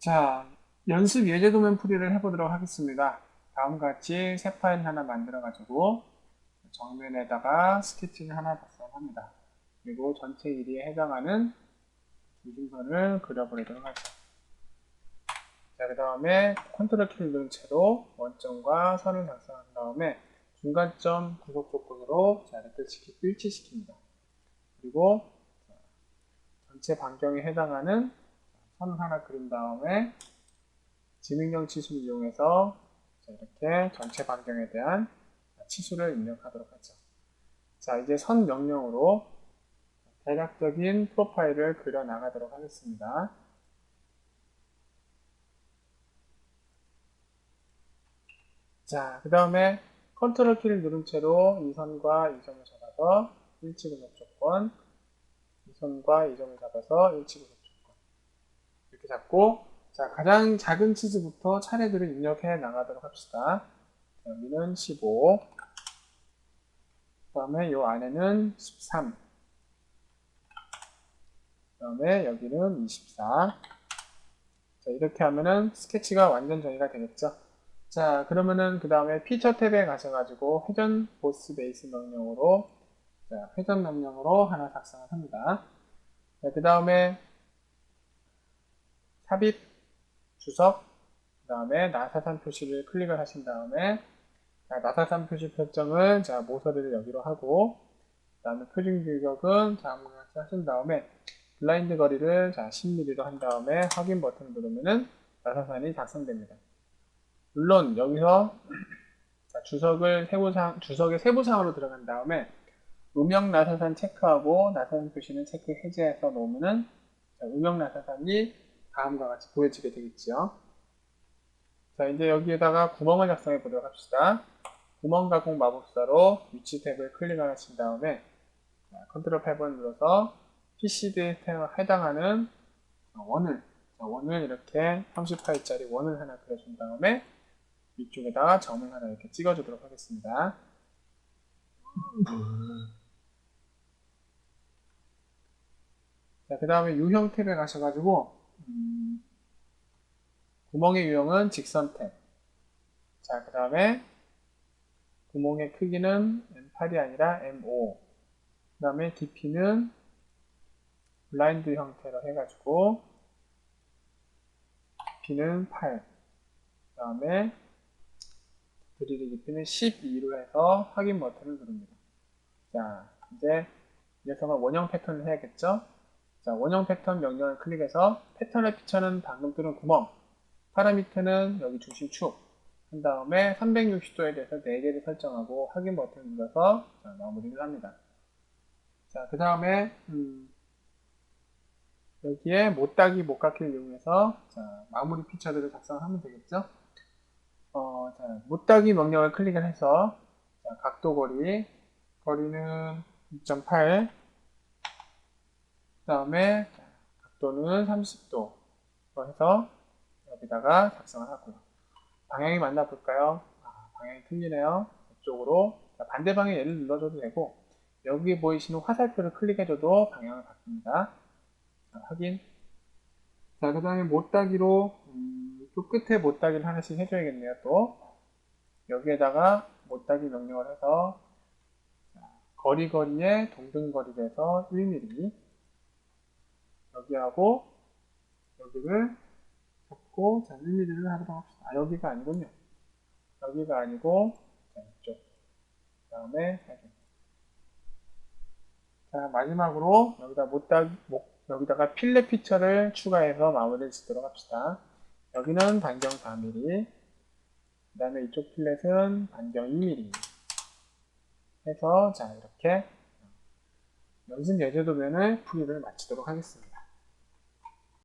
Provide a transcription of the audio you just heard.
자, 연습 예제 도면 풀이를 해보도록 하겠습니다. 다음과 같이 새 파일 하나 만들어가지고 정면에다가 스케치를 하나 작성합니다. 그리고 전체 길이에 해당하는 중심선을 그려보도록 하죠. 자, 그 다음에 컨트롤 키를 누른 채로 원점과 선을 작성한 다음에 중간점 구속 조건으로 자, 이렇게 일치시킵니다. 그리고 자, 전체 반경에 해당하는 선을 하나 그린 다음에 지능형 치수를 이용해서 자, 이렇게 전체 반경에 대한 치수를 입력하도록 하죠. 자, 이제 선 명령으로 대략적인 프로파일을 그려 나가도록 하겠습니다. 자, 그 다음에 컨트롤 키를 누른 채로 이 선과 이 점을 잡아서 일치 구속 조건, 이 선과 이 점을 잡아서 일치 구속 조건. 이렇게 잡고, 자, 가장 작은 치즈부터 차례대로 입력해 나가도록 합시다. 여기는 15, 그 다음에 이 안에는 13, 그 다음에 여기는 24. 자, 이렇게 하면은 스케치가 완전 정의가 되겠죠. 자, 그러면은 그 다음에 피처 탭에 가셔가지고 회전 보스 베이스 명령으로 자, 회전 명령으로 하나 작성을 합니다. 그 다음에 삽입 주석 그 다음에 나사산 표시를 클릭을 하신 다음에 자, 나사산 표시 설정은 자 모서리를 여기로 하고 그 다음에 표준 규격은 다음과 같이 하신 다음에 블라인드 거리를 자 10mm로 한 다음에 확인 버튼을 누르면은 나사산이 작성됩니다. 물론 여기서 자, 주석을 세부상 주석의 세부상으로 들어간 다음에 음영 나사산 체크하고 나사산 표시는 체크 해제해서 놓으면은 자, 음영 나사산이 다음과 같이 보여지게 되겠죠. 자 이제 여기에다가 구멍을 작성해 보도록 합시다. 구멍 가공 마법사로 위치 탭을 클릭하신 다음에 자, 컨트롤 8번 눌러서 PCD에 해당하는 원을 자, 원을 이렇게 38짜리 원을 하나 그려준 다음에 위쪽에다가 점을 하나 이렇게 찍어주도록 하겠습니다. 자, 그 다음에 유형 탭에 가셔가지고 음, 구멍의 유형은 직선 탭. 자, 그 다음에 구멍의 크기는 M8이 아니라 M5. 그 다음에 깊이는 블라인드 형태로 해가지고 깊이는 8. 그 다음에 드릴의 깊이는 12로 해서 확인 버튼을 누릅니다. 자, 이제 이 녀석은 원형 패턴을 해야겠죠? 자, 원형 패턴 명령을 클릭해서 패턴의 피처는 방금 뚫은 구멍, 파라미터는 여기 중심축, 한 다음에 360도에 대해서 4개를 설정하고 확인 버튼을 눌러서 자, 마무리를 합니다. 자, 그 다음에 음, 여기에 못따기 못각기를 이용해서 자, 마무리 피처들을 작성하면 되겠죠? 어, 자, 못따기 명령을 클릭을 해서 자, 각도 거리, 거리는 2.8, 그 다음에 각도는 30도 해서 여기다가 작성을 하고요. 방향이 맞나 볼까요? 아, 방향이 틀리네요. 이쪽으로 자, 반대 방향 얘를 눌러줘도 되고 여기 보이시는 화살표를 클릭해줘도 방향을 바뀝니다. 자, 확인. 자, 그 다음에 못따기로 음, 또 끝에 못따기를 하나씩 해줘야겠네요. 또 여기에다가 못따기 명령을 해서 자, 거리 거리에 동등거리를 해서 1mm 여기하고 여기를 잡고 자 1mm를 하도록 합시다. 아, 여기가 아니군요. 여기가 아니고 자, 이쪽 그 다음에 확인. 자 마지막으로 여기다 못따기 목 여기다가 필렛 피처를 추가해서 마무리를 짓도록 합시다. 여기는 반경 4mm, 그 다음에 이쪽 필렛은 반경 2mm 해서 자 이렇게 연습 예제 도면을 풀이를 마치도록 하겠습니다.